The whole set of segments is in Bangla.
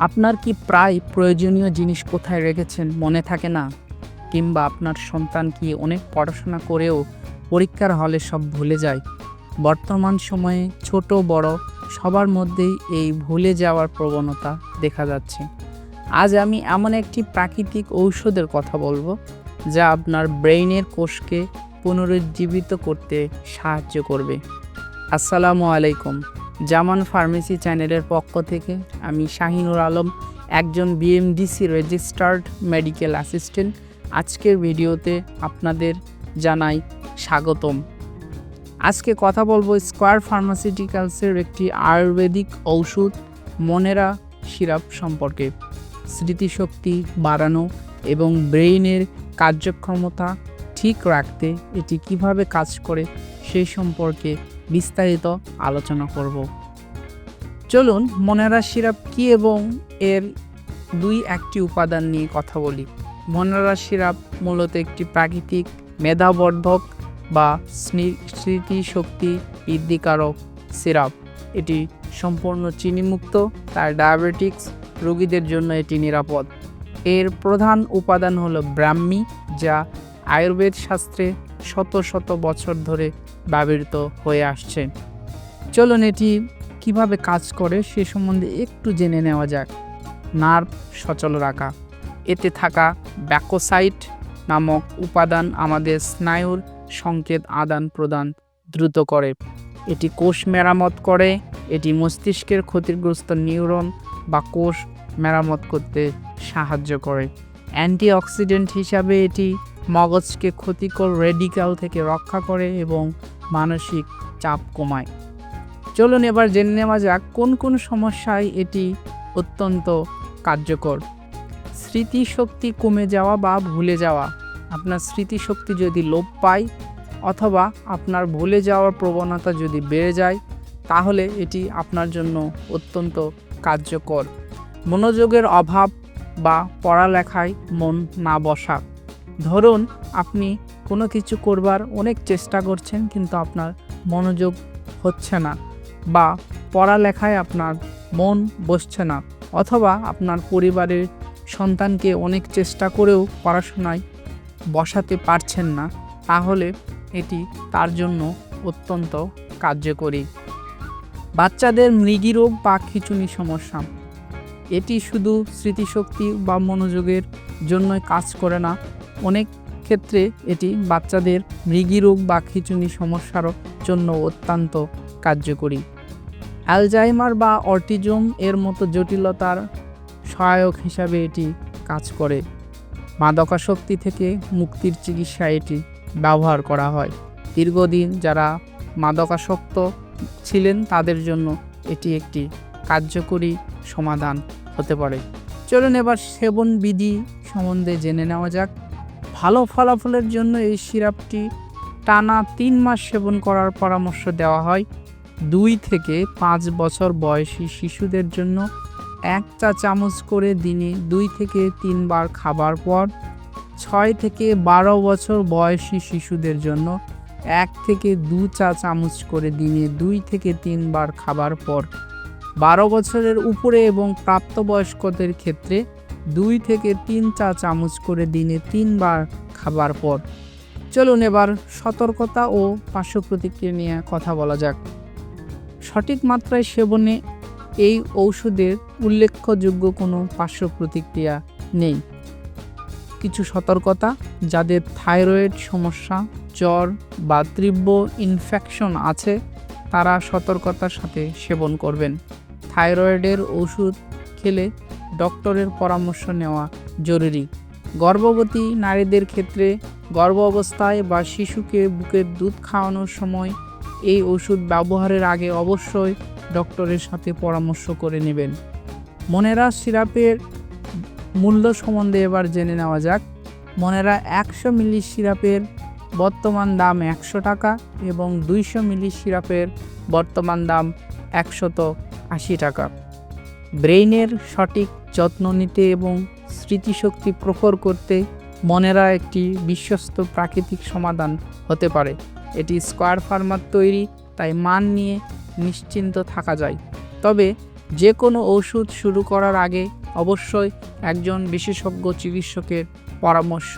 আপনার কি প্রায় প্রয়োজনীয় জিনিস কোথায় রেখেছেন? মনে থাকে না? কিংবা আপনার সন্তান কি অনেক পড়াশোনা করেও পরীক্ষার হলে সব ভুলে যায়? বর্তমান সময়ে ছোট, বড়, সবার মধ্যেই এই ভুলে যাওয়ার প্রবণতা দেখা যাচ্ছে। আজ আমি এমন একটি প্রাকৃতিক ঔষধের কথা বলব, যা আপনার ব্রেইনের কোষকে পুনরুজ্জীবিত করতে সাহায্য করবে। আসসালামু আলাইকুম। জামান ফার্মেসি চ্যানেলের পক্ষ থেকে আমি শাহিনুর আলম, একজন বিএমডিসি রেজিস্টার্ড মেডিকেল অ্যাসিস্ট্যান্ট আজকের ভিডিওতে আপনাদের জানাই স্বাগতম। আজকে কথা বলব স্কোয়ার ফার্মাসিউটিক্যালসের একটি আয়ুর্বেদিক ঔষধ মনেরা সিরাপ সম্পর্কে। স্মৃতিশক্তি বাড়ানো এবং ব্রেইনের কার্যক্ষমতা ঠিক রাখতে এটি কীভাবে কাজ করে সেই সম্পর্কে বিস্তারিত আলোচনা করব। চলুন মনেরা সিরাপ কি এবং এর দুই একটি উপাদান নিয়ে কথা বলি। মনেরা সিরাপ মূলত একটি প্রাকৃতিক মেধাবর্ধক বা স্মৃতিশক্তি বৃদ্ধিকারক সিরাপ। এটি সম্পূর্ণ চিনিমুক্ত, তার ডায়াবেটিক্স রোগীদের জন্য এটি নিরাপদ। এর প্রধান উপাদান হলো ব্রাহ্মী, যা আয়ুর্বেদ শাস্ত্রে শত শত বছর ধরে ব্যবহৃত হয়ে আসছে। চলুন এটি কীভাবে কাজ করে সে সম্বন্ধে একটু জেনে নেওয়া যাক। নার্ভ সচল রাখা। এতে থাকা ব্যাকোসাইট নামক উপাদান আমাদের স্নায়ুর সংকেত আদান প্রদান দ্রুত করে। এটি কোষ মেরামত করে। এটি মস্তিষ্কের ক্ষতিগ্রস্ত নিউরন বা কোষ মেরামত করতে সাহায্য করে। অ্যান্টিঅক্সিডেন্ট হিসাবে এটি মগজকে ক্ষতিকর রেডিক্যাল থেকে রক্ষা করে এবং মানসিক চাপ কমায়। চলুন এবার জেনে নেওয়া যাক কোন কোন সমস্যায় এটি অত্যন্ত কার্যকর। স্মৃতিশক্তি কমে যাওয়া বা ভুলে যাওয়া। আপনার স্মৃতিশক্তি যদি লোপ পায় অথবা আপনার ভুলে যাওয়ার প্রবণতা যদি বেড়ে যায়, তাহলে এটি আপনার জন্য অত্যন্ত কার্যকর। মনোযোগের অভাব বা পড়ালেখায় মন না বসা। ধরুন আপনি কোনো কিছু করবার অনেক চেষ্টা করছেন কিন্তু আপনার মনোযোগ হচ্ছে না বা পড়ালেখায় আপনার মন বসছে না অথবা আপনার পরিবারের সন্তানকে অনেক চেষ্টা করেও পড়াশোনায় বসাতে পারছেন না, তাহলে এটি তার জন্য অত্যন্ত কার্যকরী। বাচ্চাদের মৃগী রোগ বা খিচুনি সমস্যা, এটি শুধু স্মৃতিশক্তি বা মনোযোগের জন্যই কাজ করে না অনেক ক্ষেত্রে এটি বাচ্চাদের মৃগী রোগ বা খিচুনি সমস্যার জন্য অত্যন্ত কার্যকরী। অ্যালজাইমার বা অটিজম এর মতো জটিলতার সহায়ক হিসাবে এটি কাজ করে। মাদকাসক্তি থেকে মুক্তির চিকিৎসায় এটি ব্যবহার করা হয়। দীর্ঘদিন যারা মাদকাসক্ত ছিলেন তাদের জন্য এটি একটি কার্যকরী সমাধান হতে পারে। চলুন এবার সেবন বিধি সম্বন্ধে জেনে নেওয়া যাক। ভালো ফলাফলের জন্য এই সিরাপটি টানা তিন মাস সেবন করার পরামর্শ দেওয়া হয়। দুই থেকে পাঁচ বছর বয়সী শিশুদের জন্য এক চা চামচ করে দিনে দুই থেকে তিনবার খাবার পর ছয় থেকে বারো বছর বয়সী শিশুদের জন্য এক থেকে দু চা চামচ করে দিনে দুই থেকে তিনবার খাবার পর। বারো বছরের উপরে এবং প্রাপ্তবয়স্কদের ক্ষেত্রে দুই থেকে তিন চা চামচ করে দিনে তিনবার খাবার পর। চলুন এবার সতর্কতা ও পার্শ্ব প্রতিক্রিয়া নিয়ে কথা বলা যাক। সঠিক মাত্রায় সেবনে এই ঔষধের উল্লেখযোগ্য কোনো পার্শ্ব প্রতিক্রিয়া নেই। কিছু সতর্কতা, যাদের থাইরয়েড সমস্যা, জ্বর বা তীব্র ইনফেকশন আছে, তারা সতর্কতার সাথে সেবন করবেন। থাইরয়েডের ওষুধ খেলে ডক্টরের পরামর্শ নেওয়া জরুরি। গর্ভবতী নারীদের ক্ষেত্রে গর্ভ অবস্থায় বা শিশুকে বুকের দুধ খাওয়ানোর সময় এই ওষুধ ব্যবহারের আগে অবশ্যই ডক্টরের সাথে পরামর্শ করে নেবেন। মনেরা সিরাপের মূল্য সম্বন্ধে এবার জেনে নেওয়া যাক। মনেরা একশো মিলি সিরাপের বর্তমান দাম একশো টাকা এবং দুইশো মিলি সিরাপের বর্তমান দাম একশত আশি টাকা। ব্রেইনের সঠিক যত্ন নিতে এবং স্মৃতিশক্তি প্রখর করতে মনেরা একটি বিশ্বস্ত প্রাকৃতিক সমাধান হতে পারে। এটি স্কোয়ার ফার্মার তৈরি, তাই মান নিয়ে নিশ্চিন্ত থাকা যায়। তবে যে কোনো ওষুধ শুরু করার আগে অবশ্যই একজন বিশেষজ্ঞ চিকিৎসকের পরামর্শ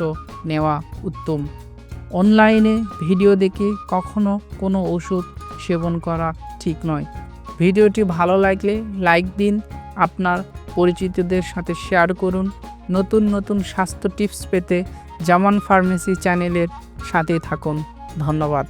নেওয়া উত্তম। অনলাইনে ভিডিও দেখে কখনো কোনো ওষুধ সেবন করা ঠিক নয়। ভিডিওটি ভালো লাগলে লাইক দিন, আপনার পরিচিতদের সাথে শেয়ার করুন। নতুন নতুন স্বাস্থ্য টিপস পেতে জামান ফার্মেসি চ্যানেলের সাথে থাকুন। ধন্যবাদ।